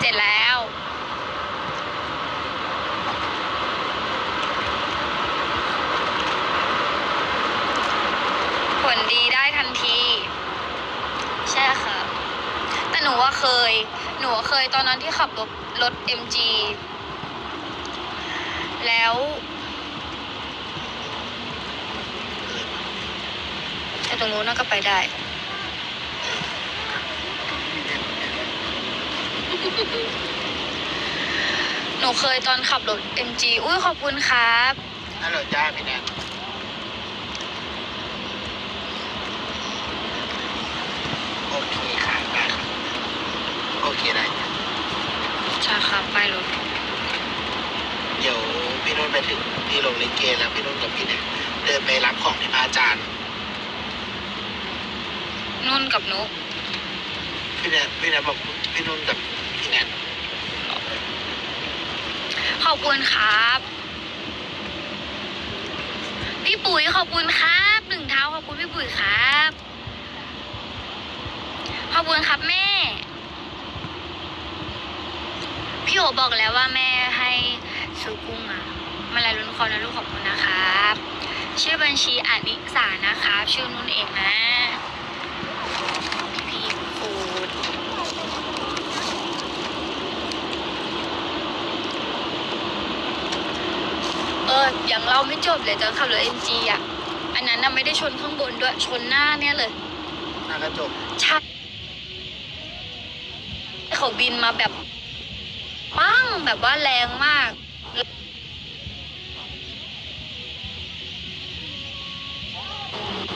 เจ็ดแล้ว ผลดีได้ทันที ใช่ค่ะ แต่หนูว่าเคย หนูว่าเคยตอนนั้นที่ขับรถรถ MG แล้วไอ้ตรงนู้นน่าก็ไปได้ หนูเคยตอนขับรถ MG อุ้ยขอบคุณครับฮัลโหลจ้าพี่แนนโอเคค่ะได้ค่ะโอเคได้จ้ะใช่ครับไปรถเดี๋ยวพี่นุ่นไปถึงที่โรงลิเกแล้วพี่นุ่นกับพี่แนนเดินไปรับของที่พระอาจารย์นุ่นกับนุกพี่แนนพี่แนนบอกพี่นุ่นกับ พี่แนนขอบคุณครับ พี่ปุ๋ยขอบคุณครับหนึ่งเท้าขอบคุณพี่ปุ๋ยครับ ขอบคุณครับแม่ พี่โอบอกแล้วว่าแม่ให้ซื้อกุ้งอะมาลายลุ้นคอนะลูกขอบคุณนะครับ ชื่อบัญชีอนิสานะครับ ชื่อนุ่นเองนะ พี่ปูด เออยังเล่าไม่จบเลยตอนขับรถเอ็มจีอะ อันนั้นน่ะไม่ได้ชนข้างบนด้วย ชนหน้าเนี่ยเลย หน้ากระจกใช่เขาบินมาแบบปั้งแบบว่าแรงมาก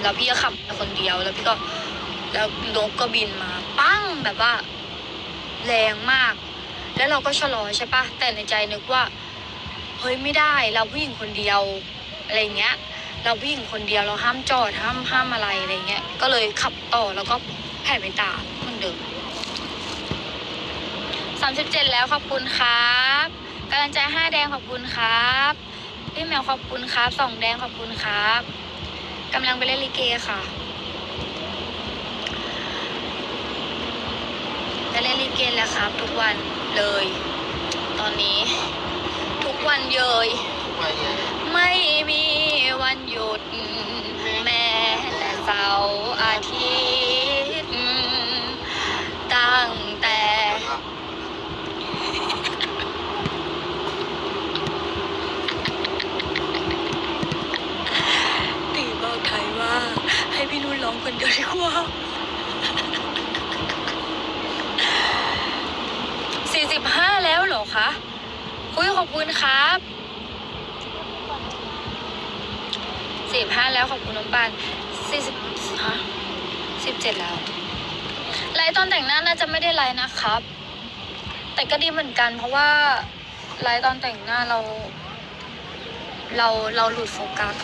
แล้วพี่ก็ขับมาคนเดียวแล้วพี่ก็แล้วนกก็บินมา ปั้งแบบว่า แรงมาก แล้วเราก็ชะลอใช่ปะแต่ในใจนึกว่า เฮ้ยไม่ได้เราผู้หญิงคนเดียวอะไรเงี้ย เราผู้หญิงคนเดียวเราห้ามจอดห้ามห้ามอะไรอะไรเงี้ย ก็เลยขับต่อแล้วก็แผ่เมตตาเหมือนเดิมสามสิบเจ็ดแล้วขอบคุณครับกำลังใจห้าแดงขอบคุณครับพี่แมวขอบคุณครับสองแดงขอบคุณครับกำลังไปเล่นลิเกค่ะไปเล่นลิเกแล้วครับ ทุกวันเลย ตอนนี้ วันเยยทุกวันเนี่ยไม่มีวันหยุด แม้แต่เสาร์อาทิตย์ ตั้งแต่ ตีบอกไทยว่า ให้พี่นุ่นร้องคนเดียวดีกว่าสี่สิบห้าแล้วเหรอคะ คุยขอบคุณครับสี่ห้าแล้วขอบคุณน้องปานสี่สิบฮะสิบเจ็ดแล้วไลฟ์ตอนแต่งหน้าน่าจะไม่ได้ไลฟ์นะครับ แต่ก็ดีเหมือนกัน เพราะว่าไลฟ์ตอนแต่งหน้าเรา เราเราหลุดโฟกัส